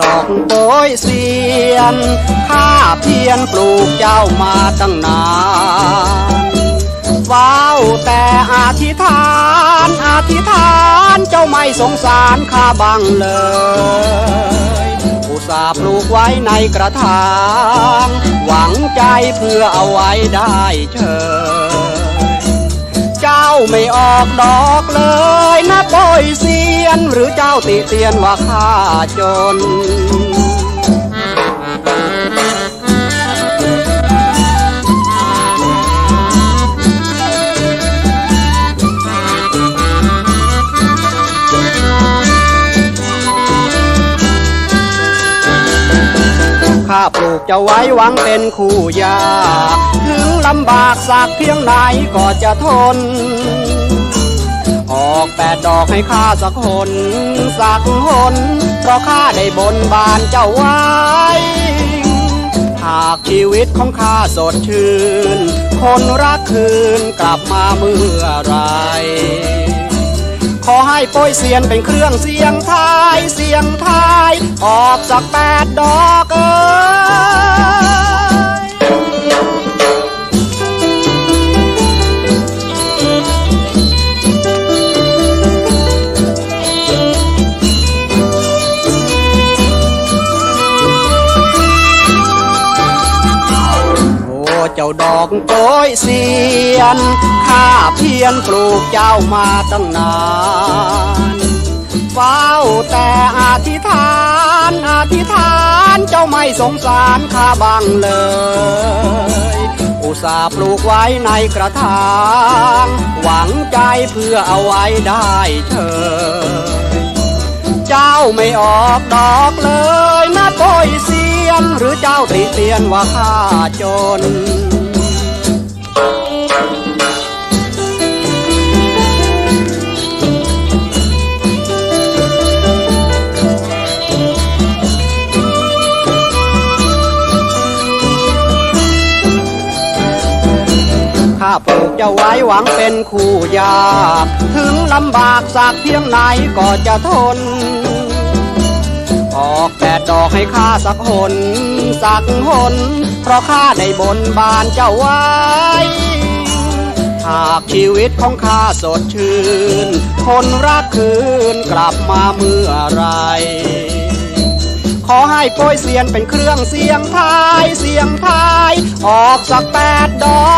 ดอกโปยเสียนข้าเพียรปลูกเจ้ามาตั้งนานว้าวแต่อธิษฐาน อธิษฐานเจ้าไม่สงสารข้าบังเลยอุตส่าห์ปลูกไว้ในกระถาง หวังใจเพื่อเอาไว้ได้เชยเจ้าไม่ออกดอกเลยนะโปยเซี ยนหรือเจ้าติเตียนว่าข้าจน ข้าปลูกจะไว้หวังเป็นคู่ยา ถึงลำบากสักเพียงไหนก็จะทน ออกแปดดอกให้ข้าสักคนสักหนเพราะข้าได้บนบานเจ้าไว้ หากชีวิตของข้าสดชื่น คนรักคืนกลับมาเมื่อไรขอให้โป้ยเสียนเป็นเครื่องเสียงทายเสียงทาย ออกสักแปดดอกเอ เจ้าดอกโป้ยเสียน ข้าเพียรปลูกเจ้ามาตั้งนานเฝ้าแต่อธิษฐาน อธิษฐานเจ้าไม่สงสารข้าบังเลย อุตส่าห์ปลูกไว้ในกระถาง หวังใจเพื่อเอาไว้ได้เธอ เจ้าไม่ออกดอกเลย นหรือเจ้าติเตียนว่าข้าจนข้าปลูกจ้าไว้หวังเป็นคู่ยา ถึงลำบากสักเพียงไหนก็จะทน ออกแปดดอกให้ข้าสักหน สักหน เพราะข้าได้บนบานเจ้าไว้ หากชีวิตของข้าสดชื่น คนรักคืนกลับมาเมื่อไร ขอให้โปรยเสียนเป็นเครื่องเสียงทาย เสียงทาย ออกสักแปดดอก